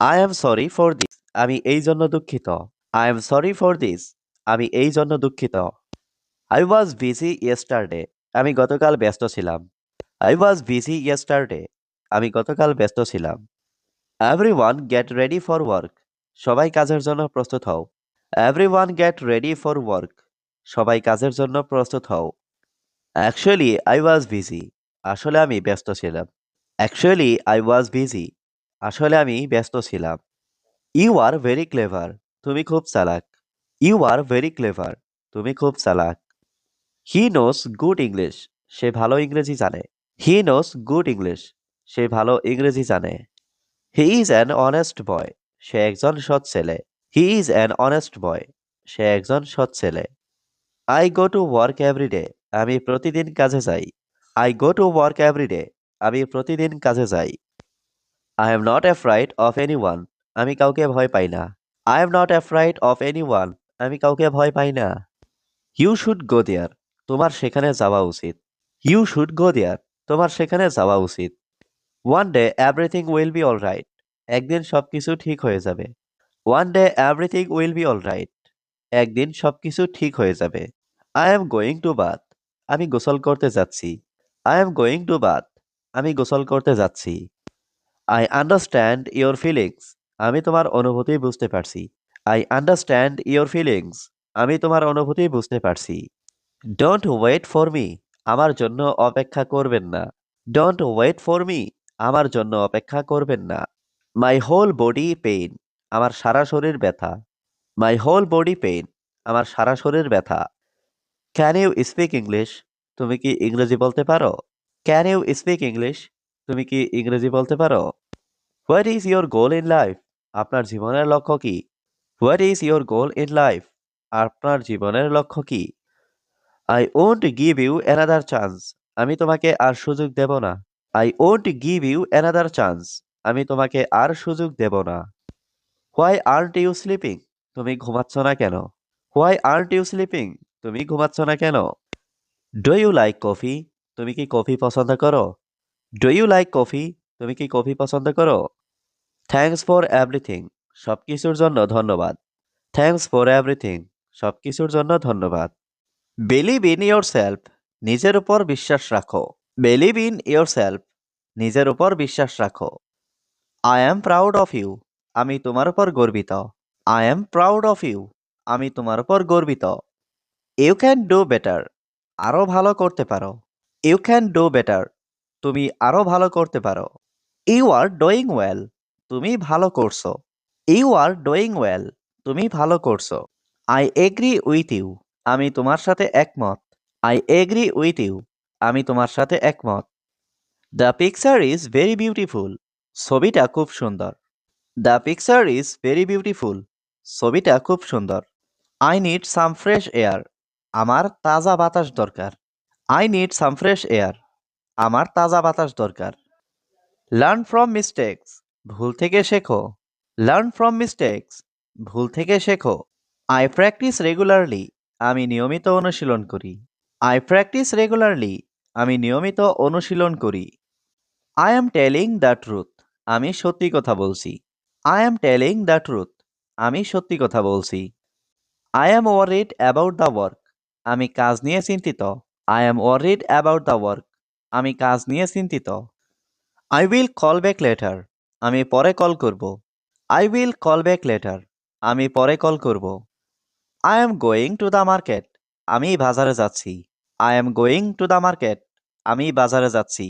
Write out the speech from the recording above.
I am sorry for this আমি এই জন্য দুঃখিত। I am sorry for this আমি এই জন্য দুঃখিত। আই ওয়াজ বিজি ইয়েস্টারডে আমি গতকাল ব্যস্ত ছিলাম। আই ওয়াজ বিজি ইয়েস্টারডে আমি গতকাল ব্যস্ত ছিলাম। Everyone get ready for work সবাই কাজের জন্য প্রস্তুত হও। Everyone get ready for work সবাই কাজের জন্য প্রস্তুত হও। অ্যাকচুয়ালি আই ওয়াজ বিজি আসলে আমি ব্যস্ত ছিলাম। অ্যাকচুয়ালি আই ওয়াজ বিজি আসলে আমি ব্যস্ত ছিলাম। ইউ আর ভেরি ক্লেভার তুমি খুব চালাক। ইউ আর ভেরি ক্লেভার তুমি খুব চালাক। হি নোস গুড ইংলিশ সে ভালো ইংরেজি জানে। হি নোস গুড ইংলিশ সে ভালো ইংরেজি জানে। He is an honest boy সে একজন সৎ ছেলে। He is an honest boy সে একজন সৎ ছেলে। I go to work everyday আমি প্রতিদিন কাজে যাই। I go to work everyday আমি প্রতিদিন কাজে যাই। I am not afraid of anyone আমি কাউকে ভয় পাই না। I am not afraid of anyone আমি কাউকে ভয় পাই না। ইউ শুড গো দেয়ার তোমার সেখানে যাওয়া উচিত। ইউ শুড গো দেয়ার তোমার সেখানে যাওয়া উচিত। One day everything will be all right একদিন সব কিছু ঠিক হয়ে যাবে। One day everything will be all right একদিন সব কিছু ঠিক হয়ে যাবে। I am going to bath আমি গোসল করতে যাচ্ছি। I am going to bath আমি গোসল করতে যাচ্ছি। আই আন্ডারস্ট্যান্ড ইয়োর ফিলিংস আমি তোমার অনুভূতি বুঝতে পারছি। আই আন্ডারস্ট্যান্ড ইয়োর ফিলিংস আমি তোমার অনুভূতি বুঝতে পারছি। ডোন্ট ওয়েট ফর মি আমার জন্য অপেক্ষা করবেন না। ডোন্ট ওয়েট ফর মি আমার জন্য অপেক্ষা করবেন না। মাই হোল বডি পেইন আমার সারা শরীর ব্যথা। মাই হোল বডি পেইন আমার সারা শরীর ব্যথা। ক্যান ইউ স্পিক ইংলিশ তুমি কি ইংরেজি বলতে পারো? ক্যান ইউ স্পিক ইংলিশ তুমি কি ইংরেজি বলতে পারো? What is your goal in life আপনার জীবনের লক্ষ্য কি? What is your goal in life আপনার জীবনের লক্ষ্য কি? I won't give you another chance আমি তোমাকে আর সুযোগ দেব না। I won't give you another chance আমি তোমাকে আর সুযোগ দেব না। হোয়াই আর্ট ইউ স্লিপিং তুমি ঘুমাচ্ছ না কেন? হোয়াই আর্ট ইউ স্লিপিং তুমি ঘুমাচ্ছ না কেন? ডু ইউ লাইক কফি তুমি কি কফি পছন্দ করো? ডু ইউ লাইক কফি তুমি কি কফি পছন্দ করো? থ্যাংকস ফর এভরিথিং সব কিছুর জন্য ধন্যবাদ। থ্যাংকস ফর এভরিথিং সব কিছুর জন্য ধন্যবাদ। বিলিভ ইন ইয়োর সেলফ নিজের উপর বিশ্বাস রাখো। বিলিভ ইন ইয়োর সেলফ নিজের উপর বিশ্বাস রাখো। I am proud of you আমি তোমার উপর গর্বিত। I am proud of you আমি তোমার উপর গর্বিত। ইউ ক্যান ডু বেটার আরও ভালো করতে পারো। ইউ ক্যান ডু বেটার তুমি আরও ভালো করতে পারো। ইউ আর ডোয়িং ওয়েল তুমি ভালো করছ। ইউ আর ডোয়িং ওয়েল তুমি ভালো করছ। আই এগ্রি উইথ ইউ আমি তোমার সাথে একমত। আই এগ্রি উইথ ইউ আমি তোমার সাথে একমত। The picture is very beautiful ছবিটা খুব সুন্দর। The picture is very beautiful ছবিটা খুব সুন্দর। I need some fresh air আমার তাজা বাতাস দরকার। I need some fresh air আমার তাজা বাতাস দরকার। লার্ন ফ্রম মিস্টেক্স ভুল থেকে শেখো। লার্ন ফ্রম মিস্টেক্স ভুল থেকে শেখো। আই প্র্যাকটিস রেগুলারলি আমি নিয়মিত অনুশীলন করি। আই প্র্যাকটিস রেগুলারলি আমি নিয়মিত অনুশীলন করি। I am telling the truth আমি সত্যি কথা বলছি। I am telling the truth আমি সত্যি কথা বলছি। I am worried about the work আমি কাজ নিয়ে চিন্তিত। I am worried about the work আমি কাজ নিয়ে চিন্তিত। I will call back later আমি পরে কল করব। I will call back later আমি পরে কল করব। I am going to the market আমি বাজারে যাচ্ছি। I am going to the market আমি বাজারে যাচ্ছি।